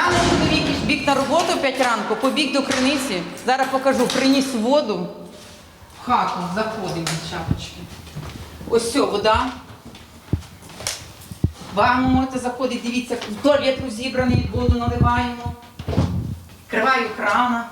Рано чоловік біг на роботу в 5 ранку, побіг до криниці. Зараз покажу, приніс воду. В хату заходимо від шапочки. Ось все, вода. Ванну можете заходити, дивіться, туалет розібраний, воду наливаємо. Криваю крана.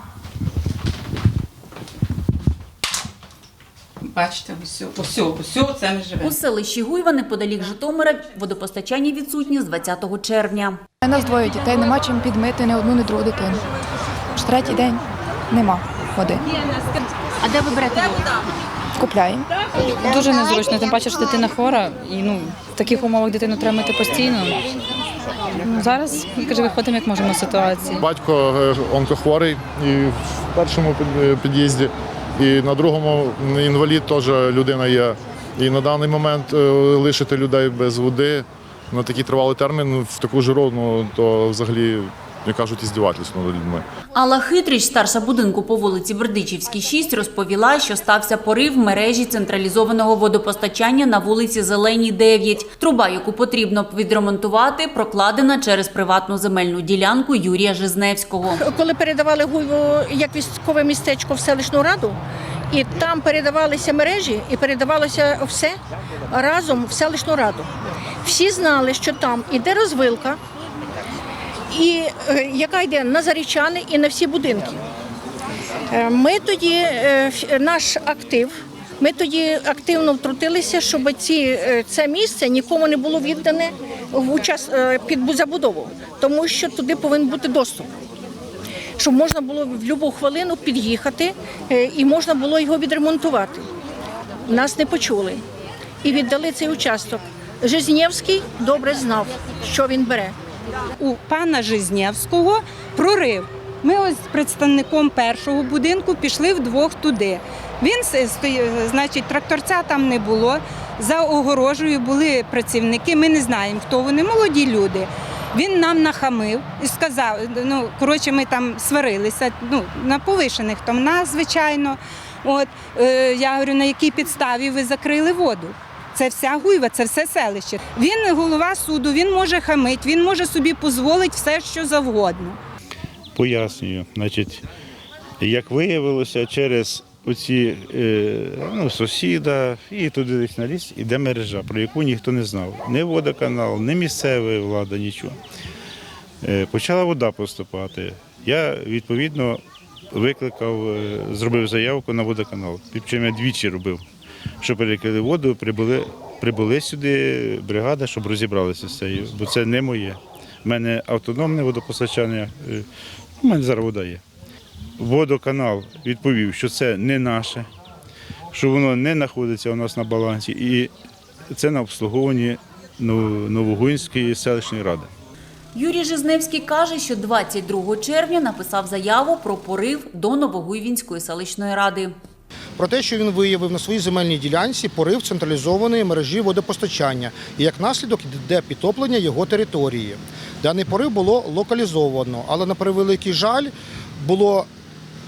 Бачите, ось, ось, ось, це ми живемо. У селищі Гуйва неподалік Житомира водопостачання відсутнє з 20 червня. У нас двоє дітей, нема чим підмити ні одну, ні другу дитину. Вже третій день нема води. А де ви берете воду? Купляємо. Дуже незручно, тим паче, що дитина хвора, і ну в таких умовах дитину треба мити постійно. Ну, зараз каже, виходимо, як можемо з ситуації. Батько е, онкохворий і в першому е, під'їзді, і на другому інвалід теж людина є. І на даний момент е, лишити людей без води на такий тривалий термін в таку жару, ну то взагалі, як кажуть, іздівательство над людьми. Алла Хитріч, старша будинку по вулиці Бердичівській, 6, розповіла, що стався порив мережі централізованого водопостачання на вулиці Зеленій, 9. Труба, яку потрібно відремонтувати, прокладена через приватну земельну ділянку Юрія Жизневського. коли передавали Гуйву як військове містечко в селищну раду, і там передавалися мережі і передавалося все разом в селищну раду. Всі знали, що там іде розвилка, і, е, яка йде на зарічани і на всі будинки. Е, Ми тоді, е, наш актив, ми тоді активно втрутилися, щоб ці, це місце нікому не було віддане в учас, під забудову, тому що туди повинен бути доступ. Щоб можна було в будь-яку хвилину під'їхати і можна було його відремонтувати. Нас не почули і віддали цей участок. Жизнєвський добре знав, що він бере. У пана Жизнєвського прорив. Ми ось з представником першого будинку пішли вдвох туди. Він значить, тракторця там не було. За огорожею були працівники. Ми не знаємо, хто вони, молоді люди. Він нам нахамив і сказав: ну коротше, ми там сварилися. Ну на повишених томна, звичайно. От е, я говорю, на якій підставі ви закрили воду? Це вся гуйва, це все селище. Він голова суду, він може хамить, він може собі дозволити все, що завгодно. Пояснюю. Значить, як виявилося, через оці е, ну, сусіда і туди десь на ліс іде мережа, про яку ніхто не знав. Ні водоканал, ні місцева влада, нічого. Е, почала вода поступати. Я відповідно викликав, е, зробив заявку на водоканал. Причому я двічі робив, що перекрили воду, прибули, прибули сюди бригада, щоб розібралися з цією, бо це не моє. У мене автономне водопостачання, е, у мене зараз вода є. Водоканал відповів, що це не наше, що воно не знаходиться у нас на балансі, і це на обслуговуванні Нов- Новогуїнської селищної ради. Юрій Жизневський каже, що 22 червня написав заяву про порив до Новогуйвінської селищної ради. Про те, що він виявив на своїй земельній ділянці порив централізованої мережі водопостачання і як наслідок йде підтоплення його території. Даний порив було локалізовано, але на превеликий жаль було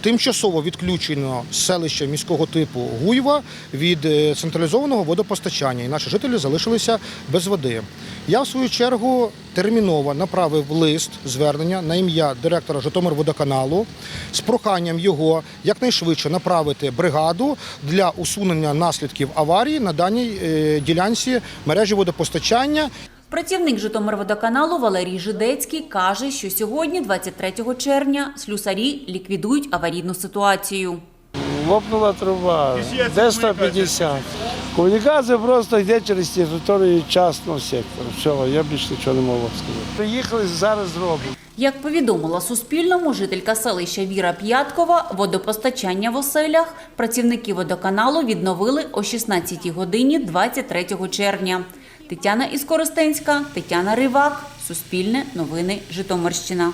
тимчасово відключено селище міського типу Гуйва від е, централізованого водопостачання, і наші жителі залишилися без води. Я в свою чергу терміново направив лист звернення на ім'я директора Житомирводоканалу з проханням його якнайшвидше направити бригаду для усунення наслідків аварії на даній е, ділянці мережі водопостачання Працівник Житомирводоканалу Валерій Жидецький каже, що сьогодні, 23 червня, слюсарі ліквідують аварійну ситуацію. Лопнула труба, де 150. Комунікація просто йде через територію частного сектору. Все, я більше нічого не можу сказати. Приїхали, зараз зробимо. Як повідомила Суспільному жителька селища Віра П'яткова, водопостачання в оселях працівники водоканалу відновили о 16 годині 23 червня. Тетяна Іскоростенська, Тетяна Ривак, Суспільне, Новини, Житомирщина.